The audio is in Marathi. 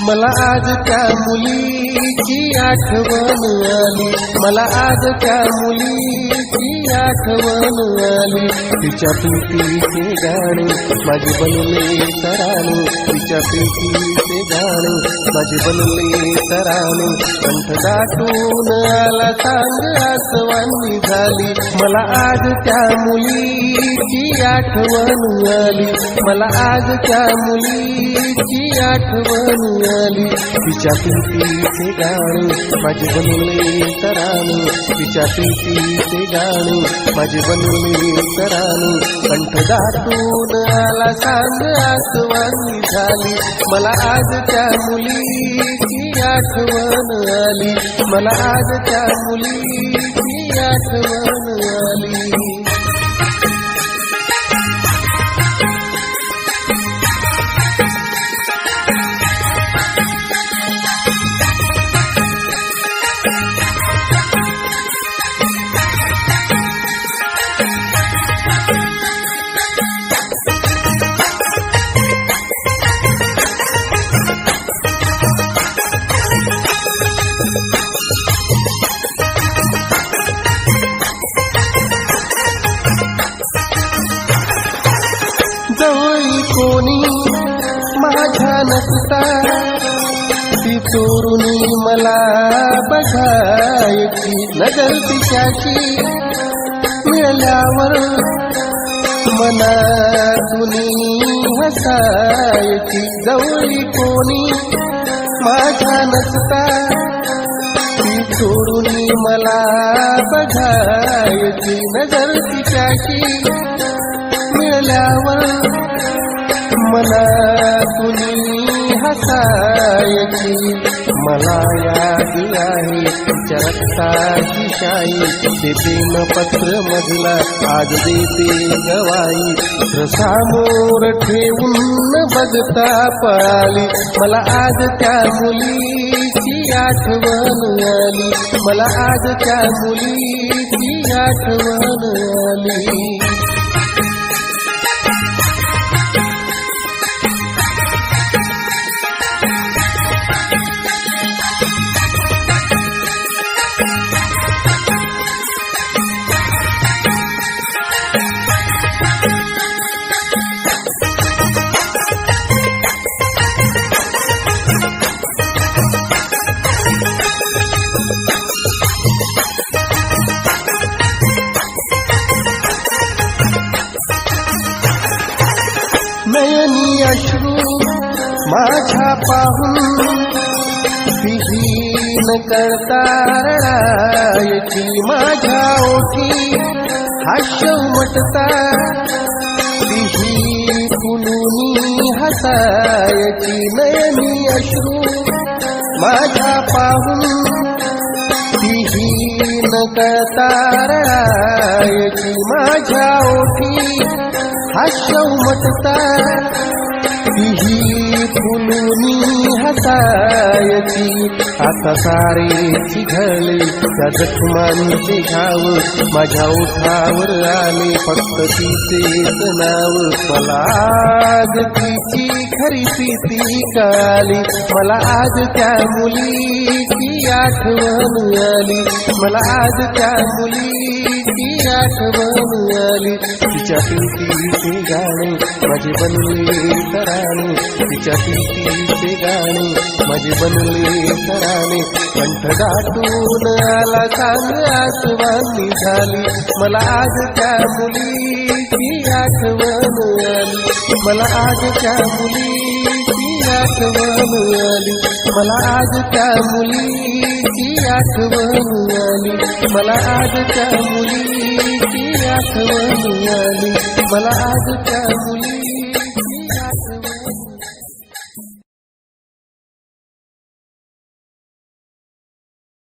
मला आज त्या मुलीची आठवण आली. मला आज त्या मुलीची आठवण आली तिच्या प्रीतीचे गाणे माझे बनले तराणे तिच्या प्रीतीचे गाणे माझे बनले तराणे कंठ दाटून आला सांग आसवानी झाली. मला आज त्या मुलीची आठवण आली मला आज त्या मुलीची आठवण आली तिच्या प्रीतीचे गाणे माझे बनले तराणे तिच्या प्रीतीचे गाणे माझे बनले तराणे कंठ दाटून आला सांग आसवानी झाली मला आज त्या मुलीची आठवण आली. मला आज त्या मुलीची आठवण होई कोणी माझ्या नसता? ती चोरुनी मला बघायची नजर तिच्याची मिळाल्यावर मनातुनी हसायची जवळी कोणी माझ्या नसता? ती चोरुनी मला बघायची नजर तिच्याची कुणी हसायची. मला याद आहे तिच्या रक्ताची शाई. ते प्रेम पत्र मधला आज देते गवाई. समोर ठेवून बघता पळाली. मला आज त्या मुलीची आठवण आली. मला आज त्या मुलीची आठवण आली. पाहून विहीन करता रडायची माझ्या ओठी हास्य उमटता. विही कुलुनी हसायची नयनी अश्रू माझ्या पाहून. विहीन करता रडायची माझ्या ओठी हास्य उमटता. ही फुलूनी हसायची. आता सारे चिघळले त्या जखमांचे घाव. माझ्या ओठावर आले फक्त तिचेच नाव. मला आज तिची खरी प्रीती काली मला आज त्या मुलीची आठवण आली. मला आज त्या मुलीची आठवण आली. तिच्या प्रीतीचे गाणे माझे बनले तराणे. तिच्या प्रीतीचे गाणे माझे बनले तराणे. कंठ दाटून आला सांग आसवानी झाली मला आज त्या मुलीची आठवण आली. मला आज त्या मुलीची आठवण आली. मला आज त्या मुलीची आठवण आली. मला आज त्या मुलीची आठवण आली मला आज त्या मुली